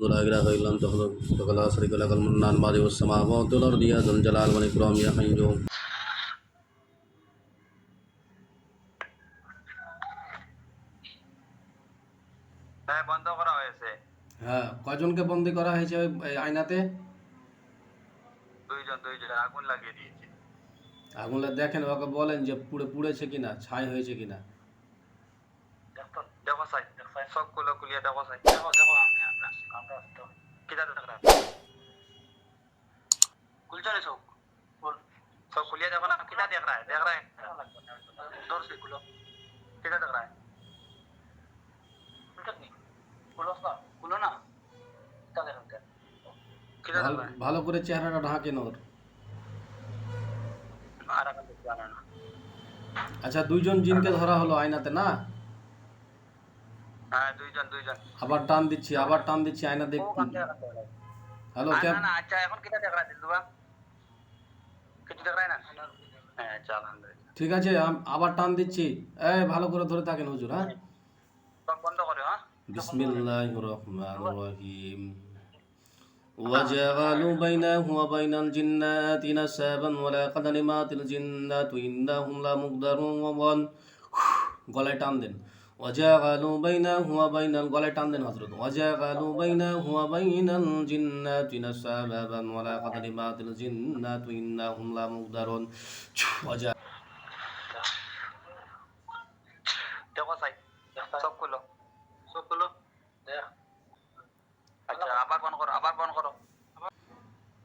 لا إله إلا أنت وحدك لا شريك لك المنان بارئ السماوات والأرض يا ذا الجلال والإكرام يا حي يا হ্যাঁ বন্ধ করা হয়েছে হ্যাঁ কজনকে বন্দি করা হয়েছে ওই এই আয়নাতে দুইজন দুইজন আগুন লাগিয়ে দিয়েছে আগুনটা দেখেন ওকে বলেন যে পুড়ে পুড়েছে কিনা ছাই হয়েছে কিনা দেখো সাই সবগুলো খুলিয়ে দেখো সাই দেখো দেখো আমি से খুলো না ভালো করে চেহারাটা ঢাকেন ওর আচ্ছা দুইজন জিনকে ধরা হলো আয়নাতে না? হ্যাঁ দুইজন দুইজন আবার টান দিচ্ছি আবার টান দিচ্ছি আয়না দেখ হ্যালো না ক্যাব না আচ্ছা এখন কিটা দেখ রা দিলদুবা কিছু দেখ রা না হ্যাঁ চল আলহামদুলিল্লাহ ঠিক আছে আম- আবার টান দিচ্ছি এই ভালো করে ধরে থাকেন হুজুর হ্যাঁ সব বন্ধ করে হ্যাঁ বিসমিল্লাহির রহমানির রহিম وجعلوا بينه وبين الجنات نسابا ولقد علمت الجنات إنهم لمقدرون গলায় টান দেন وجعلوا بينه وبين গলায় টান দেন হযরত وجعلوا بينه وبين الجنات نسابا ولقد علمت الجنات إنهم لمقدرون وجعلوا দেখো সাই সব খুলো সব খুলো দেখ আচ্ছা আবার বন্ধ করো আবার বন্ধ করো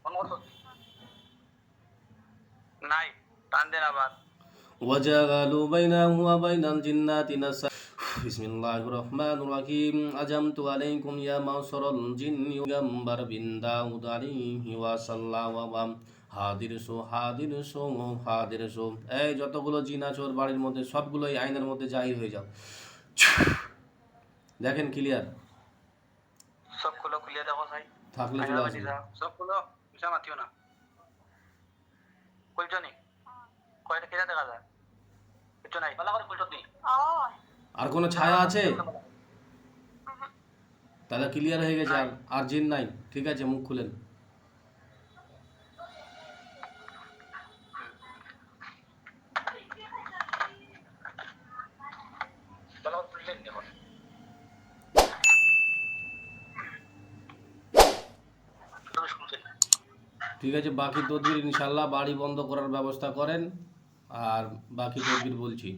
বন্ধ করো নাই টান দেন আবার وجعلوا بينه وبين الجنات نسا যতগুলো জিন বাড়ির মধ্যে সবগুলো আইনের মধ্যে জাহির হয়ে যাও। দেখেন ক্লিয়ার সবগুলো থাকলে চলে আসবে। হ্যাঁ। কয়টা কেটে দেখা যায়? কিছু নাই। ভালো করে কুলজনি ও আর কোনো ছায়া আছে? তাহলে ক্লিয়ার হয়ে গেছে, আর আর জিন নাই। ঠিক আছে, মুখ খুলেন। ঠিক আছে, বাকি তদবির ইনশাল্লাহ বাড়ি বন্ধ করার ব্যবস্থা করেন, আর বাকি তদবির বলছি।